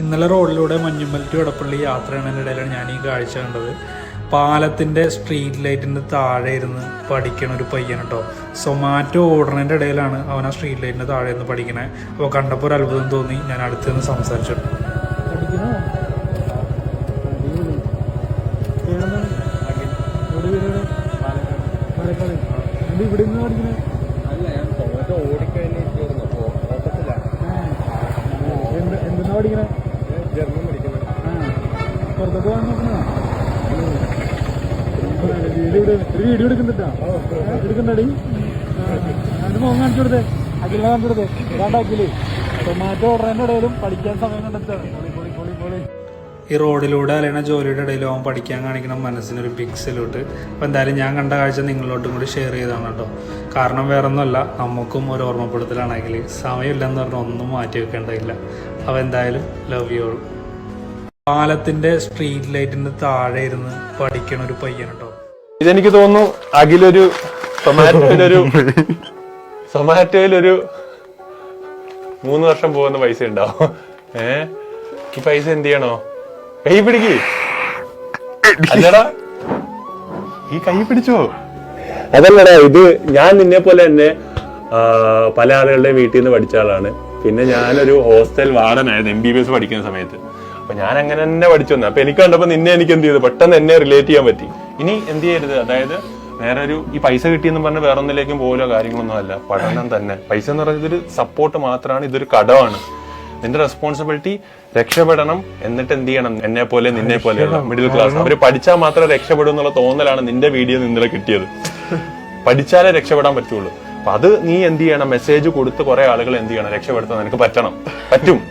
ഇന്നലെ റോഡിലൂടെ മഞ്ഞുമ്പലത്തി ടു എടപ്പള്ളി യാത്ര ചെയ്യുന്നതിനിടയിലാണ് ഞാൻ ഈ കാഴ്ച കണ്ടത്. പാലത്തിന്റെ സ്ട്രീറ്റ് ലൈറ്റിന്റെ താഴെ ഇരുന്ന് പഠിക്കണ ഒരു പയ്യൻ കേട്ടോ സൊമാറ്റോ ഓടുന്നതിന്റെ ഇടയിലാണ് അവൻ ആ സ്ട്രീറ്റ് ലൈറ്റിന്റെ താഴെ ഇരുന്ന് പഠിക്കണേ. അപ്പോൾ കണ്ടപ്പോൾ ഒരു അത്ഭുതം തോന്നി. ഞാൻ അടുത്ത് നിന്ന് സംസാരിച്ചു. ഇവിടെ നിന്ന് പഠിക്കണേ അല്ല ഞാൻ ടൊമാറ്റോ ഓടിക്കഴിഞ്ഞിരിക്കുന്നു അപ്പോ ഓട്ടത്തിലാണ് എന്ത് എന്തെന്നാ പഠിക്കണേ? ജർമ്മൻ പഠിക്കുന്നത് പുറത്തോട്ട് പോകാൻ നോക്കണോ? വീഡിയോ ഒരു വീഡിയോ എടുക്കുന്നുണ്ടാ? എടുക്കണ്ടടി അതിന് മോൻ കാണിച്ചു കൊടുത്തേ. അഖിലിനെ കാണിച്ചു കൊടുത്തേ. ഏതാണ്ട് അഖിൽ? ടൊമാറ്റോ ഓർഡറിന്റെ ഇടയിലും പഠിക്കാൻ സമയം കണ്ടെത്താണ് പൊളി പൊളി പൊളി പൊളി ഈ റോഡിലൂടെ അലയണ ജോലിയുടെ ഇടയിൽ അവൻ പഠിക്കാൻ കാണിക്കുന്ന മനസ്സിനൊരു ബിഗ് സല്യൂട്ട് അപ്പോൾ എന്തായാലും ഞാൻ കണ്ട കാഴ്ച നിങ്ങളോട്ടും കൂടി ഷെയർ ചെയ്താണ് കേട്ടോ. കാരണം വേറൊന്നുമല്ല നമുക്കും ഒരു ഓർമ്മപ്പെടുത്തലാണെങ്കിൽ സമയമില്ലെന്ന് പറഞ്ഞാൽ ഒന്നും മാറ്റി വെക്കേണ്ടതില്ല അപ്പോൾ എന്തായാലും ലവ് യു ഓൾ പാലത്തിന്റെ സ്ട്രീറ്റ് ലൈറ്റിന്റെ താഴെ ഇരുന്ന് പഠിക്കണ ഒരു പയ്യൻ കേട്ടോ ഇതെനിക്ക് തോന്നുന്നു അഖിലൊരു സൊമാറ്റോയിലൊരു സൊമാറ്റോയിലൊരു മൂന്ന് വർഷം പോകുന്ന പൈസ ഉണ്ടാവും. ഏ? ഈ പൈസ എന്ത് ചെയ്യണോ? കൈ പിടിക്ക്. അല്ലടാ. ഈ കൈ പിടിച്ചോ? അതല്ലടാ ഇത് ഞാൻ നിന്നെ പോലെ തന്നെ പല ആളുകളുടെ വീട്ടിൽ നിന്ന് പഠിച്ച ആളാണ്. പിന്നെ ഞാനൊരു ഹോസ്റ്റൽ വാർഡനായിരുന്നു എം ബി ബി എസ് പഠിക്കുന്ന സമയത്ത്. അപ്പൊ ഞാൻ അങ്ങനെ തന്നെ പഠിച്ചു വന്നു. അപ്പൊ എനിക്ക് കണ്ടപ്പോ നിന്നെ എനിക്ക് എന്ത് ചെയ്തു? പെട്ടെന്ന് എന്നെ റിലേറ്റ് ചെയ്യാൻ പറ്റി. ഇനി എന്ത് ചെയ്യരുത്? അതായത് വേറെ ഒരു ഈ പൈസ കിട്ടിയെന്ന് പറഞ്ഞ് വേറെ ഒന്നിലേക്കും പോലോ കാര്യങ്ങളൊന്നും അല്ല. പഠനം തന്നെ. പൈസ എന്ന് പറയുന്നത് ഇതൊരു സപ്പോർട്ട് മാത്രമാണ് ഇതൊരു കടമാണ്. നിന്റെ റെസ്പോൺസിബിലിറ്റി രക്ഷപ്പെടണം എന്നിട്ട് എന്ത് ചെയ്യണം? എന്നെ പോലെ നിന്നെ പോലെയുള്ള മിഡിൽ ക്ലാസ് അവർ പഠിച്ചാൽ മാത്രമേ രക്ഷപ്പെടൂ എന്നുള്ള തോന്നലാണ് നിന്റെ വീഡിയോ നിന്നെ കിട്ടിയത്. പഠിച്ചാലേ രക്ഷപ്പെടാൻ പറ്റുള്ളൂ. അപ്പൊ അത് നീ എന്ത് ചെയ്യണം? മെസ്സേജ് കൊടുത്ത് കുറെ ആളുകൾ എന്ത് ചെയ്യണം? രക്ഷപ്പെടുത്താൻ നിനക്ക് പറ്റണം. പറ്റും.